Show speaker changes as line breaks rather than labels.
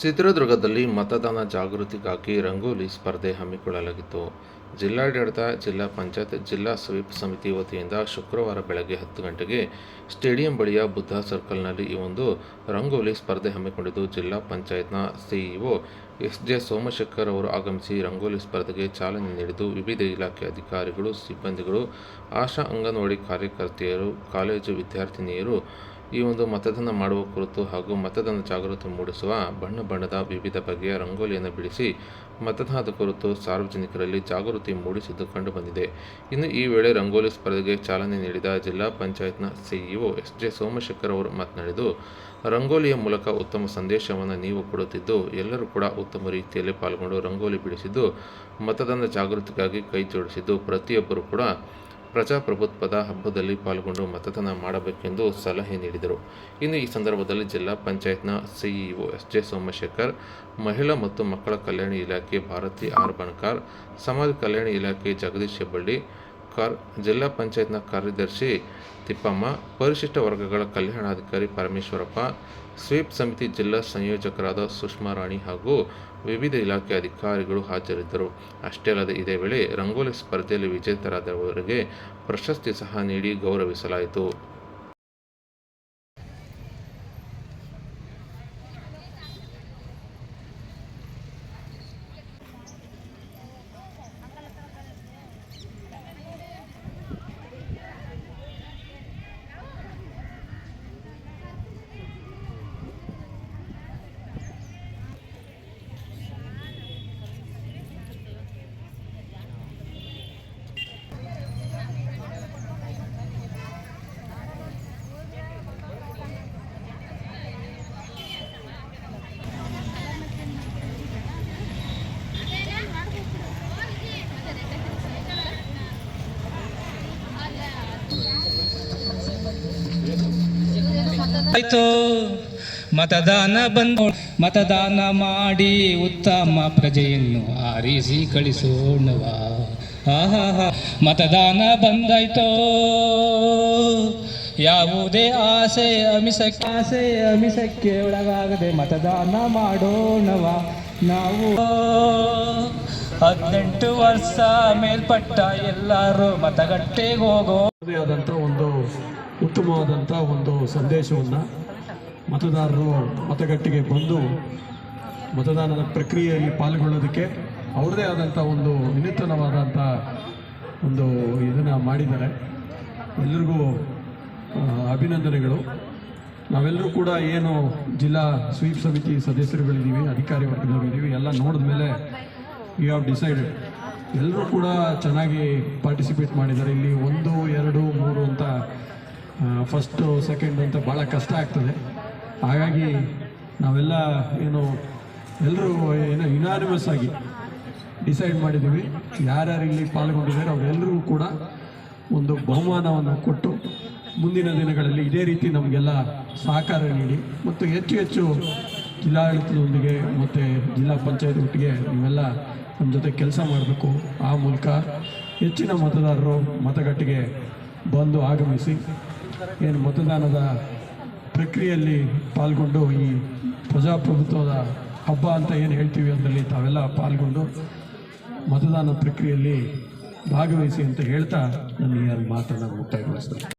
ಚಿತ್ರದುರ್ಗದಲ್ಲಿ ಮತದಾನ ಜಾಗೃತಿಗಾಗಿ ರಂಗೋಲಿ ಸ್ಪರ್ಧೆ ಹಮ್ಮಿಕೊಳ್ಳಲಾಗಿತ್ತು. ಜಿಲ್ಲಾಡಳಿತ, ಜಿಲ್ಲಾ ಪಂಚಾಯತ್, ಜಿಲ್ಲಾ ಸ್ವೀಪ್ ಸಮಿತಿ ವತಿಯಿಂದ ಶುಕ್ರವಾರ ಬೆಳಗ್ಗೆ ಹತ್ತು ಗಂಟೆಗೆ ಸ್ಟೇಡಿಯಂ ಬಳಿಯ ಬುದ್ಧ ಸರ್ಕಲ್ನಲ್ಲಿ ಈ ಒಂದು ರಂಗೋಲಿ ಸ್ಪರ್ಧೆ ಹಮ್ಮಿಕೊಂಡಿದ್ದು ಜಿಲ್ಲಾ ಪಂಚಾಯತ್ನ ಸಿಇಒ ಎಸ್ ಜೆ ಸೋಮಶೇಖರ್ ಅವರು ಆಗಮಿಸಿ ರಂಗೋಲಿ ಸ್ಪರ್ಧೆಗೆ ಚಾಲನೆ ನೀಡಿದ್ದು ವಿವಿಧ ಇಲಾಖೆ ಅಧಿಕಾರಿಗಳು, ಸಿಬ್ಬಂದಿಗಳು, ಆಶಾ ಅಂಗನವಾಡಿ ಕಾರ್ಯಕರ್ತೆಯರು, ಕಾಲೇಜು ವಿದ್ಯಾರ್ಥಿನಿಯರು ಈ ಒಂದು ಮತದಾನ ಮಾಡುವ ಕುರಿತು ಹಾಗೂ ಮತದಾನ ಜಾಗೃತಿ ಮೂಡಿಸುವ ಬಣ್ಣ ಬಣ್ಣದ ವಿವಿಧ ಬಗೆಯ ರಂಗೋಲಿಯನ್ನು ಬಿಡಿಸಿ ಮತದಾನದ ಕುರಿತು ಸಾರ್ವಜನಿಕರಲ್ಲಿ ಜಾಗೃತಿ ಮೂಡಿಸಿದ್ದು ಕಂಡುಬಂದಿದೆ. ಇನ್ನು ಈ ವೇಳೆ ರಂಗೋಲಿ ಸ್ಪರ್ಧೆಗೆ ಚಾಲನೆ ನೀಡಿದ ಜಿಲ್ಲಾ ಪಂಚಾಯತ್ನ ಸಿಇಒ ಎಸ್ ಜೆ ಸೋಮಶೇಖರ್ ಅವರು ಮಾತನಾಡಿದ್ದು, ರಂಗೋಲಿಯ ಮೂಲಕ ಉತ್ತಮ ಸಂದೇಶವನ್ನು ನೀವು ಕೊಡುತ್ತಿದ್ದು, ಎಲ್ಲರೂ ಕೂಡ ಉತ್ತಮ ರೀತಿಯಲ್ಲಿ ಪಾಲ್ಗೊಂಡು ರಂಗೋಲಿ ಬಿಡಿಸಿದ್ದು, ಮತದಾನ ಜಾಗೃತಿಗಾಗಿ ಕೈ ಜೋಡಿಸಿದ್ದು ಪ್ರತಿಯೊಬ್ಬರೂ ಕೂಡ ಪ್ರಜಾಪ್ರಭುತ್ವದ ಹಬ್ಬದಲ್ಲಿ ಪಾಲ್ಗೊಂಡು ಮತದಾನ ಮಾಡಬೇಕೆಂದು ಸಲಹೆ ನೀಡಿದರು. ಇನ್ನು ಈ ಸಂದರ್ಭದಲ್ಲಿ ಜಿಲ್ಲಾ ಪಂಚಾಯತ್ನ ಸಿಇಒ ಎಸ್ ಜೆ ಸೋಮಶೇಖರ್, ಮಹಿಳಾ ಮತ್ತು ಮಕ್ಕಳ ಕಲ್ಯಾಣ ಇಲಾಖೆ ಭಾರತಿ ಆರ್ ಬಣಕಾರ್ ಸಮಾಜ ಕಲ್ಯಾಣ ಇಲಾಖೆ ಜಗದೀಶ್ ಹೆಬ್ಬಳ್ಳಿ ಕಾರ್ ಜಿಲ್ಲಾ ಪಂಚಾಯತ್ನ ಕಾರ್ಯದರ್ಶಿ ತಿಪ್ಪಮ್ಮ, ಪರಿಶಿಷ್ಟ ವರ್ಗಗಳ ಕಲ್ಯಾಣಾಧಿಕಾರಿ ಪರಮೇಶ್ವರಪ್ಪ, ಸ್ವೀಪ್ ಸಮಿತಿ ಜಿಲ್ಲಾ ಸಂಯೋಜಕರಾದ ಸುಷ್ಮಾ ರಾಣಿ ಹಾಗೂ ವಿವಿಧ ಇಲಾಖೆ ಅಧಿಕಾರಿಗಳು ಹಾಜರಿದ್ದರು. ಅಷ್ಟೇ ಅಲ್ಲದೆ ಇದೇ ವೇಳೆ ರಂಗೋಲಿ ಸ್ಪರ್ಧೆಯಲ್ಲಿ ವಿಜೇತರಾದವರಿಗೆ ಪ್ರಶಸ್ತಿ ಸಹ ನೀಡಿ ಗೌರವಿಸಲಾಯಿತು.
ಆಯ್ತು. ಮತದಾನ ಬಂದು ಮತದಾನ ಮಾಡಿ ಉತ್ತಮ ಪ್ರಜೆಯನ್ನು ಆರಿಸಿ ಕಳಿಸೋಣವ. ಮತದಾನ ಬಂದಾಯ್ತೋ. ಯಾವುದೇ ಆಸೆ ಅಮಿಸಕ್ಕೆ ಆಸೆ ಅಮಿಸಕ್ಕೆ ಒಳಗಾಗದೆ ಮತದಾನ ಮಾಡೋಣವ. ನಾವು ಹದಿನೆಂಟು ವರ್ಷ ಮೇಲ್ಪಟ್ಟ ಎಲ್ಲರೂ ಮತಗಟ್ಟೆಗೆ ಹೋಗೋ
ಆದಂಥ ಒಂದು ಉತ್ತಮವಾದಂಥ ಒಂದು ಸಂದೇಶವನ್ನು ಮತದಾರರು ಮತಗಟ್ಟೆಗೆ ಬಂದು ಮತದಾನದ ಪ್ರಕ್ರಿಯೆಯಲ್ಲಿ ಪಾಲ್ಗೊಳ್ಳೋದಕ್ಕೆ ಅವ್ರದ್ದೇ ಆದಂಥ ಒಂದು ವಿನೂತನವಾದಂಥ ಒಂದು ಇದನ್ನು ಮಾಡಿದ್ದಾರೆ. ಎಲ್ರಿಗೂ ಅಭಿನಂದನೆಗಳು. ನಾವೆಲ್ಲರೂ ಕೂಡ ಏನು ಜಿಲ್ಲಾ ಸ್ವೀಪ್ ಸಮಿತಿ ಸದಸ್ಯರುಗಳಿದ್ದೀವಿ, ಅಧಿಕಾರಿ ವರ್ಗದವರಿದ್ದೀವಿ, ಎಲ್ಲ ನೋಡಿದ ಮೇಲೆ ಯು ಹ್ಯಾವ್ ಡಿಸೈಡೆಡ್. ಎಲ್ಲರೂ ಕೂಡ ಚೆನ್ನಾಗಿ ಪಾರ್ಟಿಸಿಪೇಟ್ ಮಾಡಿದ್ದಾರೆ. ಇಲ್ಲಿ ಒಂದು, ಎರಡು, ಮೂರು ಅಂತ ಫಸ್ಟು ಸೆಕೆಂಡ್ ಅಂತ ಭಾಳ ಕಷ್ಟ ಆಗ್ತದೆ. ಹಾಗಾಗಿ ನಾವೆಲ್ಲ ಏನು, ಎಲ್ಲರೂ ಏನು ಯುನಾನಿಮಸ್ ಆಗಿ ಡಿಸೈಡ್ ಮಾಡಿದ್ದೀವಿ. ಯಾರ್ಯಾರು ಇಲ್ಲಿ ಪಾಲ್ಗೊಂಡಿದ್ದಾರೆ, ಅವರೆಲ್ಲರೂ ಕೂಡ ಒಂದು ಬಹುಮಾನವನ್ನು ಕೊಟ್ಟು ಮುಂದಿನ ದಿನಗಳಲ್ಲಿ ಇದೇ ರೀತಿ ನಮಗೆಲ್ಲ ಸಹಕಾರ ನೀಡಿ ಮತ್ತು ಹೆಚ್ಚು ಹೆಚ್ಚು ಜಿಲ್ಲಾಡಳಿತದೊಂದಿಗೆ ಮತ್ತು ಜಿಲ್ಲಾ ಪಂಚಾಯತ್ ಒಟ್ಟಿಗೆ ನೀವೆಲ್ಲ ನಮ್ಮ ಜೊತೆ ಕೆಲಸ ಮಾಡಬೇಕು. ಆ ಮೂಲಕ ಹೆಚ್ಚಿನ ಮತದಾರರು ಮತಗಟ್ಟೆಗೆ ಬಂದು ಆಗಮಿಸಿ ಏನು ಮತದಾನದ ಪ್ರಕ್ರಿಯೆಯಲ್ಲಿ ಪಾಲ್ಗೊಂಡು ಈ ಪ್ರಜಾಪ್ರಭುತ್ವದ ಹಬ್ಬ ಅಂತ ಏನು ಹೇಳ್ತೀವಿ ಅದರಲ್ಲಿ ತಾವೆಲ್ಲ ಪಾಲ್ಗೊಂಡು ಮತದಾನ ಪ್ರಕ್ರಿಯೆಯಲ್ಲಿ ಭಾಗವಹಿಸಿ ಅಂತ ಹೇಳ್ತಾ ನನ್ನ ಈ ಮಾತನ್ನು ಮುಕ್ತಾಯಗೊಳಿಸ್ತೇನೆ.